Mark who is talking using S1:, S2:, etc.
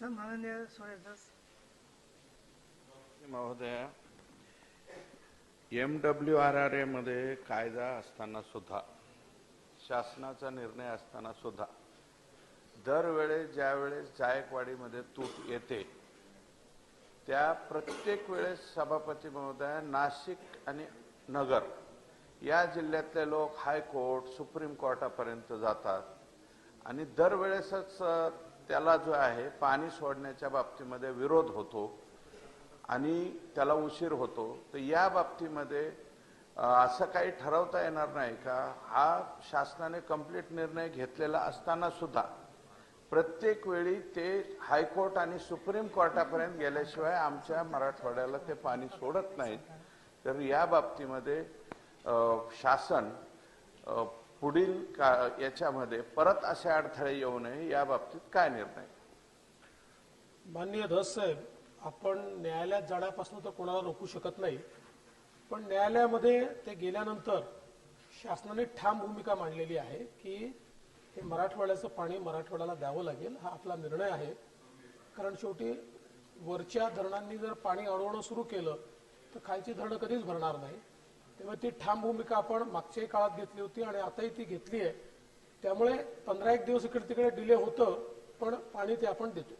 S1: सन्माननीय सूर्यदास
S2: महोदय M W R R A मध्ये कायदा असताना सुद्धा शासनाचा निर्णय असताना सुद्धा दरवेळेस ज्यावेळेस जायकवाडीमध्ये तूट येते त्या प्रत्येक वेळेस सभापती महोदय नाशिक आणि नगर या जिल्ह्यातले लोक हायकोर्ट सुप्रीम कोर्टापर्यंत जातात. आणि दरवेळेसच त्याला जो आहे पाणी सोडण्याच्या बाबतीमध्ये विरोध होतो आणि त्याला उशीर होतो. तर या बाबतीमध्ये असं काही ठरवता येणार नाही का? हा शासनाने कंप्लीट निर्णय घेतलेला असताना सुद्धा प्रत्येक वेळी ते हायकोर्ट आणि सुप्रीम कोर्टापर्यंत गेल्याशिवाय आमच्या मराठवाड्याला ते पाणी सोडत नाहीत. तर या बाबतीमध्ये शासन पुढील का याच्यामध्ये परत असे अडथळे येऊ नये या बाबतीत काय निर्णय?
S3: माननीय धस साहेब आपण न्यायालयात जाण्यापासून तर कोणाला रोखू शकत नाही पण न्यायालयामध्ये ते गेल्यानंतर शासनाने ठाम भूमिका मांडलेली आहे की हे मराठवाड्याचं पाणी मराठवाड्याला द्यावं लागेल हा आपला निर्णय आहे. कारण शेवटी वरच्या धरणांनी जर पाणी अडवणं सुरू केलं तर खालची धरणं कधीच भरणार नाही. तेव्हा ती ठाम भूमिका आपण मागच्याही काळात घेतली होती आणि आताही ती घेतली आहे त्यामुळे पंधरा एक दिवस इकडे तिकडे डिले होतं पण पाणी ते आपण देतो